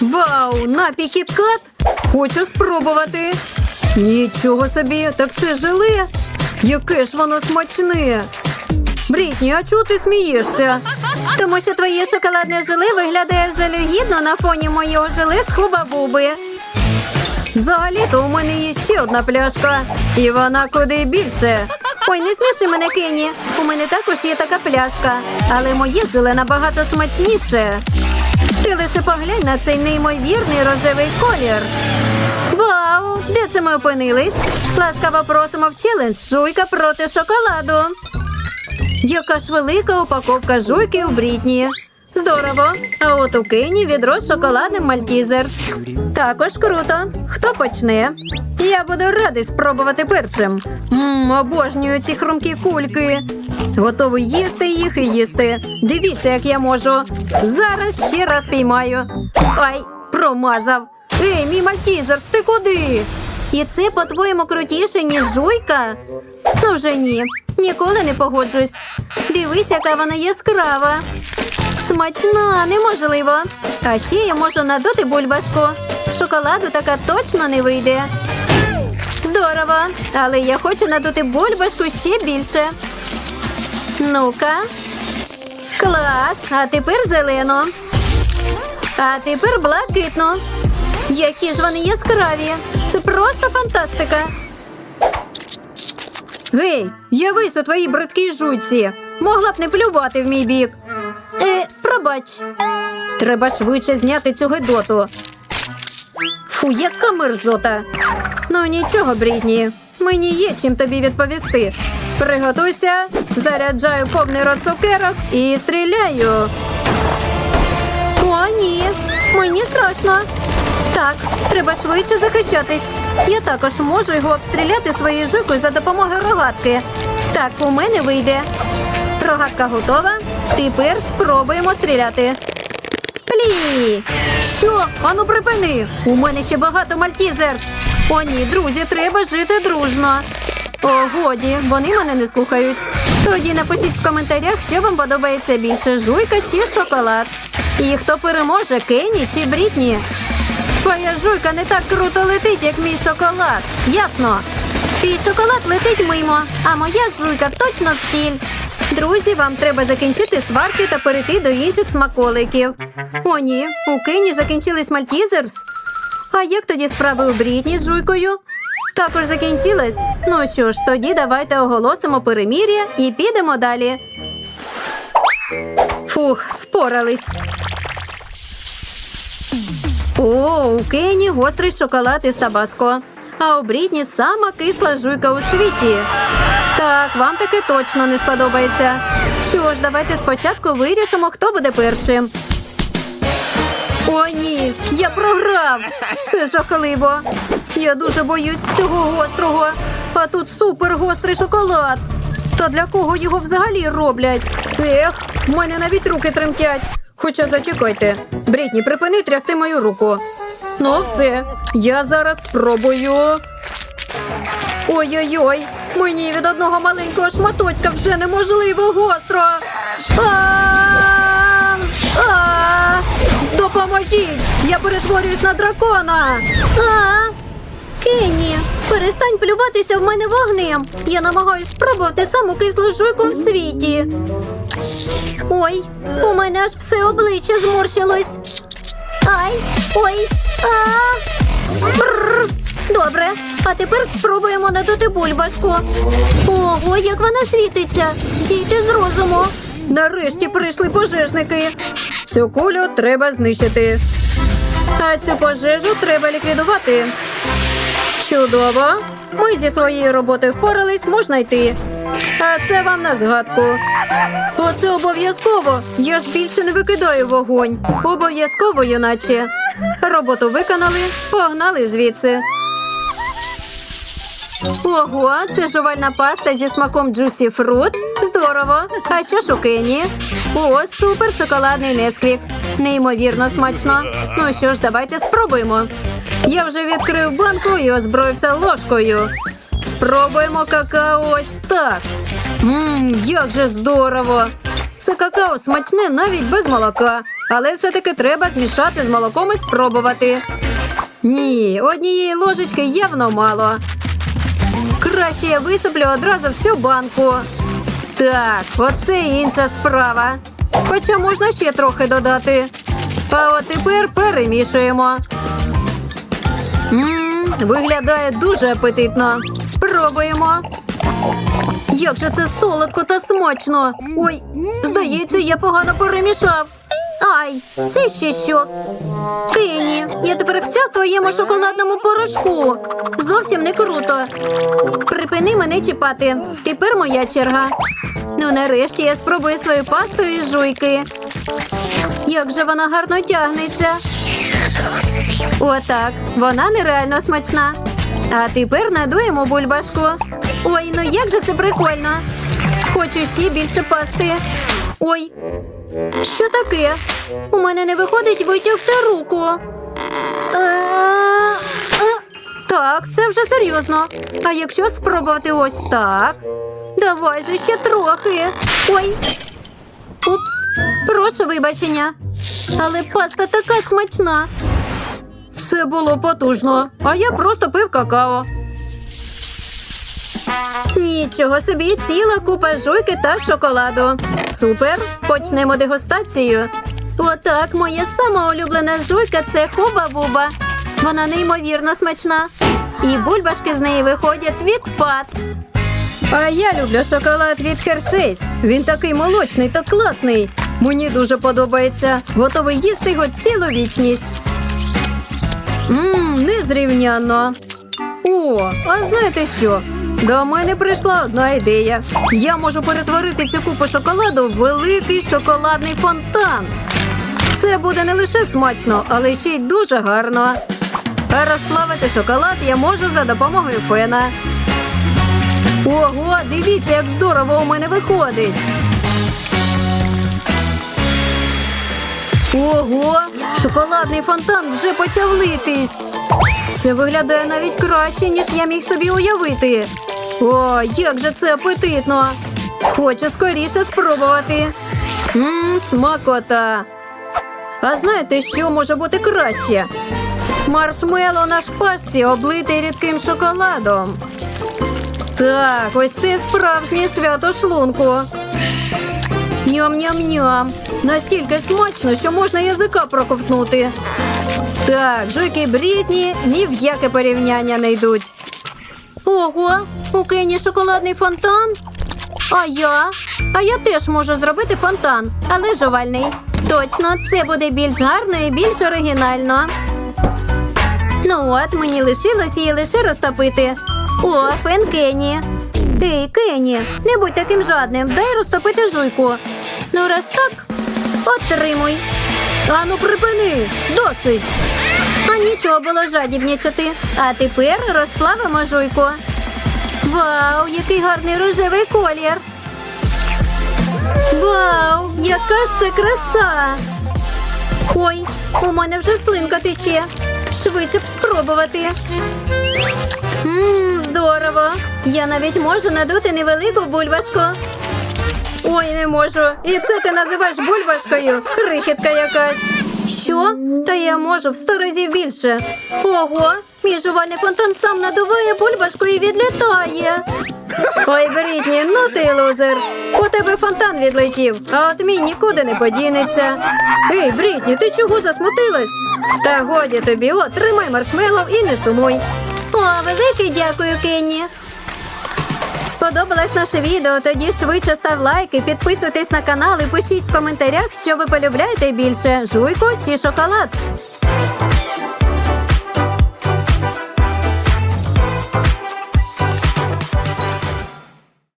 Вау, напій кіткат? Хочу спробувати. Нічого собі, так це желе. Яке ж воно смачне. Брітні, а чого ти смієшся? Тому що твоє шоколадне желе виглядає жалюгідно на фоні моєго желе з хуба-буби. Взагалі-то у мене є ще одна пляшка, і вона куди більше. Ой, не сміши мене, Кенні. У мене також є така пляшка, але моє желе набагато смачніше. Ти лише поглянь на цей неймовірний рожевий колір. Вау! Де це ми опинились? Ласкаво просимо в челендж жуйка проти шоколаду. Яка ж велика упаковка жуйки у Брітні. Здорово. А от у Кені відро з шоколадним Мальтізерс. Також круто. Хто почне? Я буду радий спробувати першим. Мм, обожнюю ці хрумкі кульки. Готовий їсти їх і їсти. Дивіться, як я можу. Зараз ще раз піймаю. Ай, промазав. Ей, мій Мальтізерс, ти куди? І це, по-твоєму, крутіше, ніж жуйка? Ну вже ні. Ніколи не погоджусь. Дивись, яка вона яскрава. Смачна, неможливо. А ще я можу надути бульбашку. З Шоколаду така точно не вийде. Здорово, але я хочу надути бульбашку ще більше. Ну-ка. Клас. А тепер зелено. А тепер блакитно. Які ж вони яскраві. Це просто фантастика. Гей, явись у твоїй бридкій жуйці. Могла б не плювати в мій бік. Е, пробач. Треба швидше зняти цю гидоту. Фу, яка мерзота. Ну нічого, Брітні. Мені є чим тобі відповісти. Приготуйся, заряджаю повний рот цукерок і стріляю. О, ні, мені страшно. Так, треба швидше захищатись. Я також можу його обстріляти своєю жукою за допомогою рогатки. Так, у мене вийде. Рогатка готова. Тепер спробуємо стріляти. Плі! Що? Ану припини! У мене ще багато мальтізерс. О, ні, друзі, треба жити дружно. О, годі, вони мене не слухають. Тоді напишіть в коментарях, що вам подобається більше жуйка чи шоколад. І хто переможе, Кенні чи Брітні. Твоя жуйка не так круто летить, як мій шоколад. Ясно. Твій шоколад летить мимо, а моя жуйка точно в ціль. Друзі, вам треба закінчити сварки та перейти до інших смаколиків. О, ні, у Кені закінчились мальтізерс. А як тоді справи у Брітні з жуйкою? Також закінчилась. Ну що ж, тоді давайте оголосимо перемір'я і підемо далі. Фух, впорались. О, у Кені гострий шоколад із табаско. А у Брітні сама кисла жуйка у світі. Так, вам таке точно не сподобається. Що ж, давайте спочатку вирішимо, хто буде першим. О, ні, я програв. Це жахливо. Я дуже боюсь всього гострого. А тут супер гострий шоколад. Та для кого його взагалі роблять? Ех, в мене навіть руки тремтять. Хоча зачекайте. Брітні, припини трясти мою руку. Ну, все, я зараз спробую. Ой-ой-ой, мені від одного маленького шматочка вже неможливо гостро. Допоможіть! Я перетворююсь на дракона. Кенні, перестань плюватися в мене вогнем. Я намагаюсь спробувати саму кислу жуйку в світі. Ой, у мене аж все обличчя зморщилось. Ай, ой, а. Бррр. Добре, а тепер спробуємо надути бульбашку. Ого, як вона світиться. Зійти з розуму. Нарешті прийшли пожежники. Цю кулю треба знищити. А цю пожежу треба ліквідувати. Чудово. Ми зі своєю роботою впорались, можна йти. А це вам на згадку. Оце обов'язково. Я ж більше не викидаю вогонь. Обов'язково, юначе. Роботу виконали, погнали звідси. Ого, це жувальна паста зі смаком Juicy Fruit. Здорово. А що ж у Кені? О, супер шоколадний несквік. Неймовірно смачно. Ну що ж, давайте спробуємо. Я вже відкрив банку і озброївся ложкою. Спробуємо какао ось так. Ммм, як же здорово! Це какао смачне навіть без молока. але все-таки треба змішати з молоком і спробувати. Ні, однієї ложечки явно мало. Краще я висиплю одразу всю банку. Так, оце інша справа. Хоча можна ще трохи додати. А от тепер перемішуємо. Ммм, виглядає дуже апетитно. Спробуємо. Як же це солодко та смачно. Ой, здається, я погано перемішав. Ай, це ще що? Кені, я тепер вся в твоєму шоколадному порошку. Зовсім не круто. Припини мене чіпати. Тепер моя черга. Ну, нарешті я спробую свою пасту із жуйки. Як же вона гарно тягнеться. Отак. Вона нереально смачна. А тепер надуємо бульбашку. Ой, ну як же це прикольно. Хочу ще більше пасти. Ой, що таке? У мене не виходить витягти руку. Е, е, Так, це вже серйозно. А якщо спробувати ось так? Давай же ще трохи. Ой. Упс, прошу вибачення. Але паста така смачна. Це було потужно, а я просто пив какао. Нічого собі, ціла купа жуйки та шоколаду. Супер! Почнемо дегустацію. Отак, моя сама улюблена жуйка це хуба-буба. Вона неймовірно смачна. І бульбашки з неї виходять відпад. А я люблю шоколад від Хершейс. Він такий молочний та класний. Мені дуже подобається. Готовий їсти його цілу вічність. Ммм, незрівнянно. О, а знаєте що? До мене прийшла одна ідея. Я можу перетворити цю купу шоколаду в великий шоколадний фонтан. Це буде не лише смачно, але ще й дуже гарно. А розплавити шоколад я можу за допомогою фена. Ого, дивіться, як здорово у мене виходить. Ого, шоколадний фонтан вже почав литись. Це виглядає навіть краще, ніж я міг собі уявити. О, як же це апетитно! Хочу скоріше спробувати. Ммм, смакота. А знаєте, що може бути краще? Маршмело на шпажці облитий рідким шоколадом. Так, ось це справжнє свято шлунку. Ням-ням-ням. Настільки смачно, що можна язика проковтнути. Так, жуйки брітні ні в яке порівняння не йдуть. Ого, у Кені шоколадний фонтан. А я? А я теж можу зробити фонтан, але жувальний. Точно, це буде більш гарно і більш оригінально. Ну от, мені лишилось її лише розтопити. О, фен Кені. Ей, Кені, не будь таким жадним, дай розтопити жуйку. Ну, раз так, отримуй. Ану, припини, досить. А нічого було жадібнічати. А тепер розплавимо жуйку. Вау, який гарний рожевий колір. Вау, яка ж це краса. Ой, у мене вже слинка тече. Швидше б спробувати. Ммм, здорово. Я навіть можу надути невелику бульбашку. Ой, не можу. І це ти називаєш бульбашкою? Крихітка якась. Що? Та я можу в сто разів більше. Ого, мій жувальний фонтан сам надуває бульбашку і відлітає. Ой, Брітні, ну ти лузер. У тебе фонтан відлетів, а от мій нікуди не подінеться. Ей, Брітні, ти чого засмутилась? Та годі тобі, от, тримай маршмеллоу і не сумуй. О, велике дякую, Кенні. Сподобалось наше відео? Тоді швидше став лайки, підписуйтесь на канал і пишіть в коментарях, що ви полюбляєте більше жуйку чи шоколад.